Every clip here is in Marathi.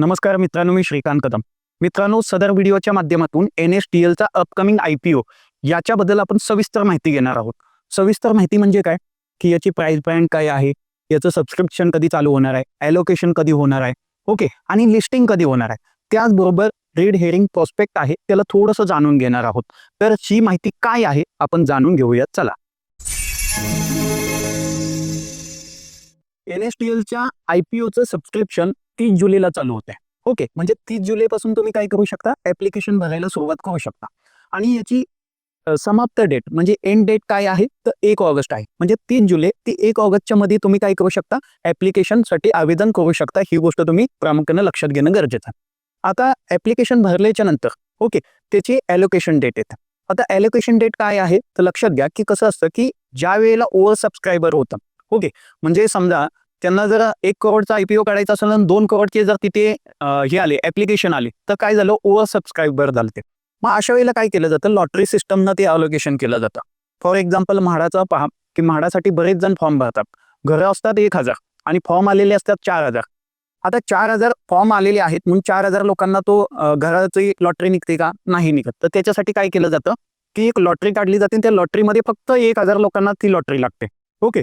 नमस्कार मित्रांनो मी श्रीकांत कदम. मित्रांनो सदर व्हिडिओच्या माध्यमातून एन एस टी एलचा अपकमिंग आय पी ओ याच्याबद्दल आपण सविस्तर माहिती घेणार आहोत. सविस्तर माहिती म्हणजे काय? की याची प्राईस बँड काय आहे? याचं सबस्क्रिप्शन कधी चालू होणार आहे? ॲलोकेशन कधी होणार आहे? ओके आणि लिस्टिंग कधी होणार आहे? त्याचबरोबर रेड हेअरिंग प्रॉस्पेक्ट आहे त्याला थोडंसं जाणून घेणार आहोत. तर ही माहिती काय आहे? आपण जाणून घेऊयात. चला. एन एस टी एलच्या आय पी ओचं सबस्क्रिप्शन तीस जुलैला चालू होते ओके म्हणजे तीस जुलैपासून तुम्ही काय करू शकता? ऍप्लिकेशन भरायला सुरुवात करू शकता. आणि याची समाप्त डेट म्हणजे एंड डेट काय आहे? तर एक ऑगस्ट आहे. म्हणजे तीन जुलै ते एक ऑगस्टच्या मध्ये तुम्ही काय करू शकता? ऍप्लिकेशनसाठी आवेदन करू शकता. ही गोष्ट तुम्ही प्रामुख्याने लक्षात घेणं गरजेचं आहे. आता ऍप्लिकेशन भरल्याच्या नंतर ओके त्याची ॲलोकेशन डेट येते. आता ॲलोकेशन डेट काय आहे? तर लक्षात घ्या की कसं असतं की ज्या वेळेला ओव्हर सबस्क्रायबर होतं ओके म्हणजे समजा त्यांना जर एक करोडचा आयपीओ काढायचा असेल आणि दोन करोडचे जर तिथे हे आले ऍप्लिकेशन आले तर काय झालं? ओव्हर सबस्क्रायबर झाले ते मग अशा वेळेला काय केलं जातं? लॉटरी सिस्टमनं ते अलोकेशन केलं जातं. फॉर एक्झाम्पल म्हाडाचा पहा की म्हाडासाठी बरेच जण फॉर्म भरतात. घरं असतात एक हजार आणि फॉर्म आलेले असतात चार हजार. आता चार हजार फॉर्म आलेले आहेत म्हणून चार हजार लोकांना तो घराची लॉटरी निघते का? नाही निघत. तर त्याच्यासाठी काय केलं जातं? की एक लॉटरी काढली जाते आणि त्या लॉटरीमध्ये फक्त एक हजार लोकांना ती लॉटरी लागते. ओके?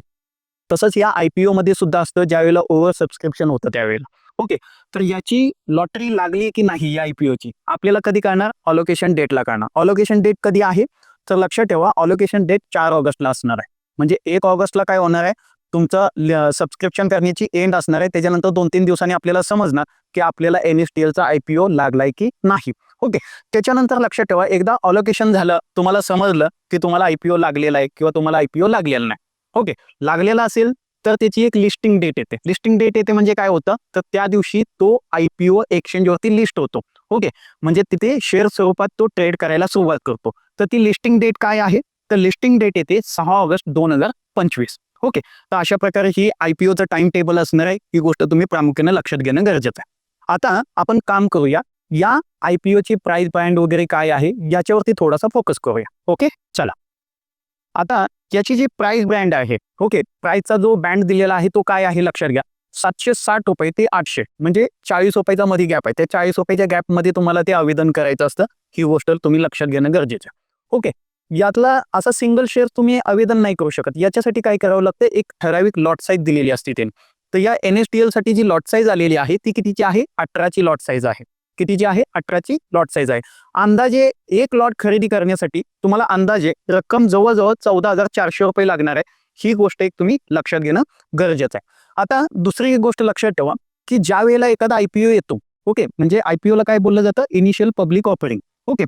तसंच या आयपीओ मध्ये सुद्धा असतं ज्यावेळेला ओव्हर सबस्क्रिप्शन होतं त्यावेळेला. ओके तर याची लॉटरी लागली की नाही या आयपीओची आपल्याला कधी कळणार? ऑलोकेशन डेटला कळणार. ऑलोकेशन डेट कधी आहे? तर लक्षात ठेवा ऑलोकेशन डेट चार ऑगस्टला असणार आहे. म्हणजे एक ऑगस्टला काय होणार आहे? तुमचं सबस्क्रिप्शन करण्याची एंड असणार आहे. त्याच्यानंतर दोन तीन दिवसांनी आपल्याला समजणार की आपल्याला एन एस टी एलचा आय पी ओ लागलाय की नाही. ओके त्याच्यानंतर लक्षात ठेवा एकदा ऑलोकेशन झालं तुम्हाला समजलं की तुम्हाला आयपीओ लागलेला आहे किंवा तुम्हाला आयपीओ लागलेला नाही. ओके लागलेला असेल तर त्याची एक लिस्टिंग डेट येते. लिस्टिंग डेट येते म्हणजे काय होतं? तर त्या दिवशी तो आय पी ओ एक्सचेंजवरती लिस्ट होतो. ओके म्हणजे तिथे शेअर स्वरूपात तो ट्रेड करायला सुरुवात करतो. तर ती लिस्टिंग डेट काय आहे? तर लिस्टिंग डेट येते सहा ऑगस्ट दोन हजार पंचवीस. ओके तर अशा प्रकारे ही आय पी ओचं टाइम टेबल असणार आहे. ही गोष्ट तुम्ही प्रामुख्याने लक्षात घेणं गरजेचं आहे. आता आपण काम करूया. या आय पी ओची प्राइस बँड वगैरे काय आहे? याच्यावरती थोडासा फोकस करूया. ओके चला. आता याची जी प्राइस ब्रँड आहे ओके प्राइसचा जो बँड दिलेला आहे तो काय आहे लक्षात घ्या. सातशे साठ रुपये ते आठशे म्हणजे चाळीस रुपयाचा मध्ये गॅप आहे. त्या चाळीस रुपयाच्या गॅपमध्ये तुम्हाला ते आवेदन करायचं असतं. ही गोष्ट तुम्ही लक्षात घेणं गरजेचं आहे. ओके यातला असा सिंगल शेअर तुम्ही आवेदन नाही करू शकत. याच्यासाठी काय करावं लागतं? एक ठराविक लॉट साईज दिलेली असते ते तर या एन एस टी एलसाठी जी लॉट साईज आलेली आहे ती कितीची आहे? अठराची लॉट साईज आहे. कितीची आहे? अठराची लॉट साईज आहे. अंदाजे एक लॉट खरेदी करण्यासाठी तुम्हाला अंदाजे रक्कम जवळजवळ चौदा हजार चारशे रुपये लागणार आहे. ही गोष्ट एक तुम्ही लक्षात घेणं गरजेचं आहे. आता दुसरी एक गोष्ट लक्षात ठेवा की ज्या वेळेला एखादा आयपीओ येतो ओके? म्हणजे आयपीओला काय बोललं जातं? Initial public offering okay?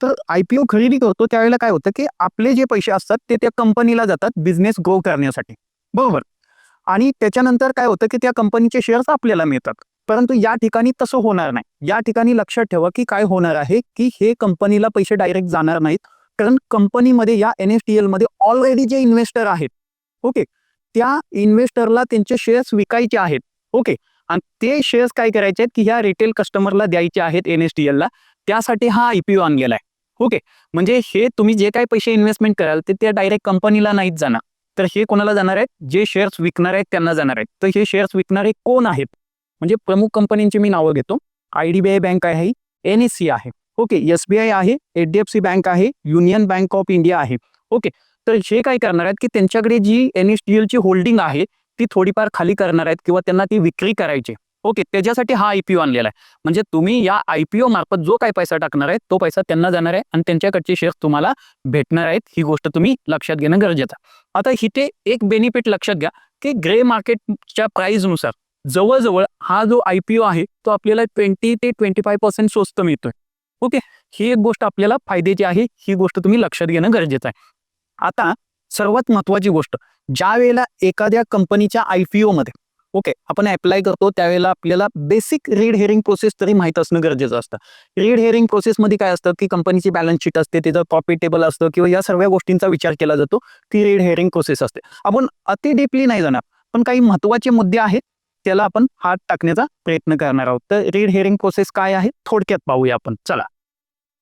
तर आयपीओ खरेदी करतो त्यावेळेला काय होतं की आपले जे पैसे असतात ते त्या कंपनीला जातात बिझनेस ग्रो करण्यासाठी. बरोबर? आणि त्याच्यानंतर काय होतं की त्या कंपनीचे शेअर्स आपल्याला मिळतात. परंतु या ठिकाणी तसं होणार नाही. या ठिकाणी लक्षात ठेवा की काय होणार आहे की हे कंपनीला पैसे डायरेक्ट जाणार नाहीत. कारण कंपनीमध्ये या एन एफ टी एलमध्ये ऑलरेडी जे इन्व्हेस्टर आहेत ओके त्या इन्व्हेस्टरला त्यांचे शेअर्स विकायचे आहेत ओके आणि ते शेअर्स काय करायचे आहेत की ह्या रिटेल कस्टमरला द्यायचे आहेत एन एस टी एलला त्यासाठी हा आयपीओ आणलेला आहे ओके म्हणजे हे तुम्ही जे काही पैसे इन्व्हेस्टमेंट कराल ते त्या डायरेक्ट कंपनीला नाहीत जाणार. तर हे कोणाला जाणार आहेत? जे शेअर्स विकणार आहेत त्यांना जाणार आहेत. तर हे शेअर्स विकणारे कोण आहेत? म्हणजे प्रमुख कंपनींची मी नावं घेतो. I D B I bank आहे एन एस सी आहे. ओके एस बी आय आहे H D F C bank आहे युनियन बँक ऑफ इंडिया आहे. ओके तर हे काय करणार आहेत की त्यांच्याकडे जी एन एस डी एलची होल्डिंग आहे ती थोडीफार खाली करणार आहेत किंवा त्यांना ती विक्री करायची. ओके त्याच्यासाठी हा आयपीओ आणलेला आहे. म्हणजे तुम्ही या आयपीओ मार्फत जो काही पैसा टाकणार आहे तो पैसा त्यांना जाणार आहे आणि त्यांच्याकडचे शेअर्स तुम्हाला भेटणार आहेत. ही गोष्ट तुम्ही लक्षात घेणं गरजेचं आहे. आता इथे एक बेनिफिट लक्षात घ्या की ग्रे मार्केटच्या प्राईजनुसार जवळजवळ हा जो आयपीओ आहे तो आपल्याला ट्वेंटी ते ट्वेंटी फाय पर्सेंट स्वस्त मिळतोय. ओके ही एक गोष्ट आपल्याला फायद्याची आहे ही गोष्ट तुम्ही लक्षात घेणं गरजेचं आहे. आता सर्वात महत्वाची गोष्ट ज्या वेळेला एखाद्या कंपनीच्या आयपीओ मध्ये ओके आपण अप्लाय करतो त्यावेळेला आपल्याला बेसिक रीड हेअरिंग प्रोसेस तरी माहीत असणं गरजेचं असतं. रीड हेअरिंग प्रोसेसमध्ये काय असतं की कंपनीची बॅलन्स शीट असते त्याचं प्रॉफिट टेबल असतं किंवा या सर्व गोष्टींचा विचार केला जातो ती रीड हेअरिंग प्रोसेस असते. आपण अति डीपली नाही जाणार पण काही महत्त्वाचे मुद्दे आहेत त्याला आपण हात टाकण्याचा प्रयत्न करणार आहोत. तर रीड हेअरिंग प्रोसेस काय आहे? थोडक्यात पाहूया आपण. चला.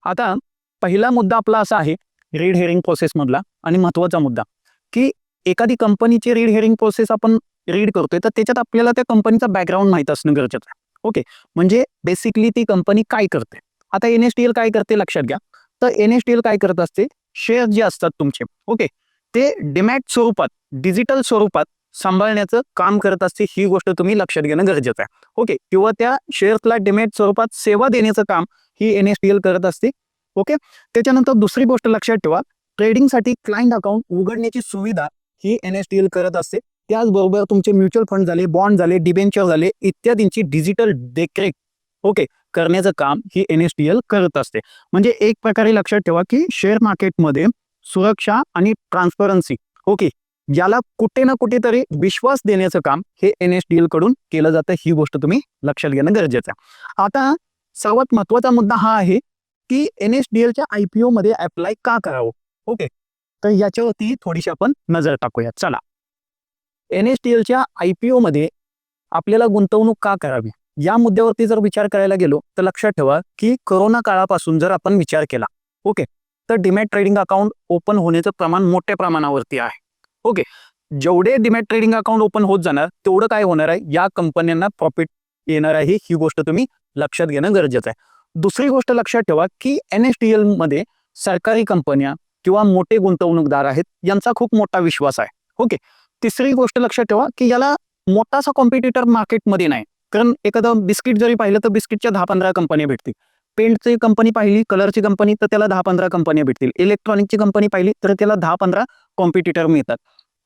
आता पहिला मुद्दा आपला असा आहे रीड हेअरिंग प्रोसेस मधला आणि महत्त्वाचा मुद्दा. की एखादी कंपनीची रीड हेअरिंग प्रोसेस आपण रीड करतोय तर त्याच्यात आपल्याला त्या कंपनीचा बॅकग्राऊंड माहीत असणं गरजेचं आहे. ओके. म्हणजे बेसिकली ती कंपनी काय करते? आता एन एस टी एल काय करते? लक्षात घ्या. तर एन एस टी एल काय करत असते? शेअर जे असतात तुमचे. ओके. ते डिमॅट स्वरूपात डिजिटल स्वरूपात सांभाळण्याचं काम करत असते ही गोष्ट तुम्ही लक्षात घेणं गरजेचं आहे. ओके किंवा त्या शेअर्सला डिमेट स्वरूपात सेवा देण्याचं काम ही एन एस टी एल करत असते. ओके त्याच्यानंतर दुसरी गोष्ट लक्षात ठेवा ट्रेडिंगसाठी क्लायंट अकाउंट उघडण्याची सुविधा ही एन एस टी एल करत असते. त्याचबरोबर तुमचे म्युच्युअल फंड झाले बॉन्ड झाले डिबेंचर झाले इत्यादींची डिजिटल देखरेख ओके करण्याचं काम ही एन एस टी एल करत असते. म्हणजे एक प्रकारे लक्षात ठेवा की शेअर मार्केटमध्ये सुरक्षा आणि ट्रान्सपरन्सी ओके याला कुठे ना कुठेतरी विश्वास देण्याचं काम हे एन एस डी एलकडून केलं जातं. ही गोष्ट तुम्ही लक्षात घेणं गरजेचं आहे. आता सर्वात महत्त्वाचा मुद्दा हा आहे की एन एस डी एलच्या आय पी मध्ये अप्लाय का करावं? ओके तर याच्यावरती थोडीशी आपण नजर टाकूया. चला. एन एस डी एलच्या आय पी मध्ये आपल्याला गुंतवणूक का करावी? या मुद्द्यावरती जर विचार करायला गेलो तर लक्षात ठेवा की करोना काळापासून जर आपण विचार केला ओके तर डिमॅट ट्रेडिंग अकाउंट ओपन होण्याचं प्रमाण मोठ्या प्रमाणावरती आहे. ओके. जेवढे डिमॅट ट्रेडिंग अकाउंट ओपन होत जाणार तेवढं काय होणार आहे? या कंपन्यांना प्रॉफिट येणार आहे. ही गोष्ट तुम्ही लक्षात घेणं गरजेचं आहे. दुसरी गोष्ट लक्षात ठेवा की एन एस टी मध्ये सरकारी कंपन्या किंवा मोठे गुंतवणूकदार आहेत यांचा खूप मोठा विश्वास आहे. ओके. तिसरी गोष्ट लक्षात ठेवा की याला मोठासा कॉम्पिटिटर मार्केटमध्ये नाही. कारण एखादं बिस्किट जरी पाहिलं तर बिस्किटच्या दहा पंधरा कंपन्या भेटतील. पेंटची कंपनी पाहिली कलरची कंपनी तर त्याला दहा पंधरा कंपन्या भेटतील. इलेक्ट्रॉनिकची कंपनी पाहिली तर त्याला दहा पंधरा कॉम्पिटिटर मिळतात.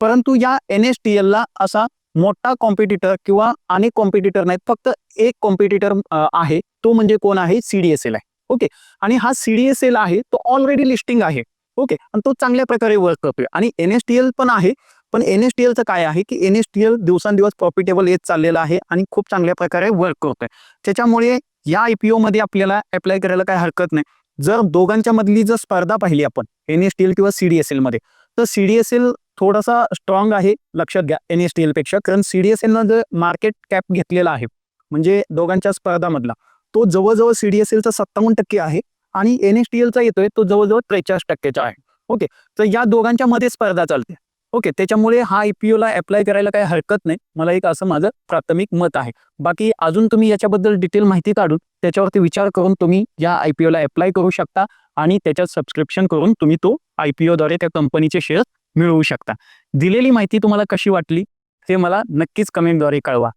परंतु या एन एस टी एलला असा मोठा कॉम्पिटिटर किंवा अनेक कॉम्पिटिटर नाहीत फक्त एक कॉम्पिटिटर आहे. तो म्हणजे कोण आहे? सीडीएसएल आहे. ओके? आणि हा सीडीएसएल आहे तो ऑलरेडी लिस्टिंग आहे. ओके? आणि तो चांगल्या प्रकारे वर्क करतोय. आणि एन एस टी एल पण आहे पण एन एस टी एलचं काय आहे की एन एस टी एल दिवसांदिवस प्रॉफिटेबल येत चाललेलं आहे आणि खूप चांगल्या प्रकारे वर्क करतोय. त्याच्यामुळे या आयपीओ मध्ये आपल्याला अप्लाय करायला काय हरकत नाही. जर दोघांच्या मधली जर स्पर्धा पाहिली आपण एन एस टी एल किंवा सीडीएसएलमध्ये तर सीडीएसएल थोडासा स्ट्रॉंग आहे लक्षात घ्या एन एस टी एलपेक्षा. कारण सीडीएसएलनं जर मार्केट कॅप घेतलेला आहे म्हणजे दोघांच्या स्पर्धामधला तो जवळजवळ सीडीएसएलचा सत्तावन्न टक्के आहे आणि एन एस टी एलचा येतोय तो जवळजवळ त्रेचाळीस टक्केचा आहे. ओके तर या दोघांच्या मध्ये स्पर्धा चालते. ओके त्याच्यामुळे हा आयपीओला अप्लाय करायला काही हरकत नाही. मला एक असं माझं प्राथमिक मत आहे. बाकी अजून तुम्ही याच्याबद्दल डिटेल माहिती काढून त्याच्यावरती विचार करून तुम्ही या आयपीओला अप्लाय करू शकता आणि त्याच्यात सबस्क्रिप्शन करून तुम्ही तो आयपीओद्वारे त्या कंपनीचे शेअर मिळवू शकता. दिलेली माहिती तुम्हाला कशी वाटली हे मला नक्कीच कमेंटद्वारे कळवा.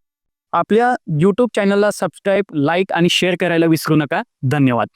आपल्या यूट्यूब चॅनलला सबस्क्राईब लाईक आणि शेअर करायला विसरू नका. धन्यवाद.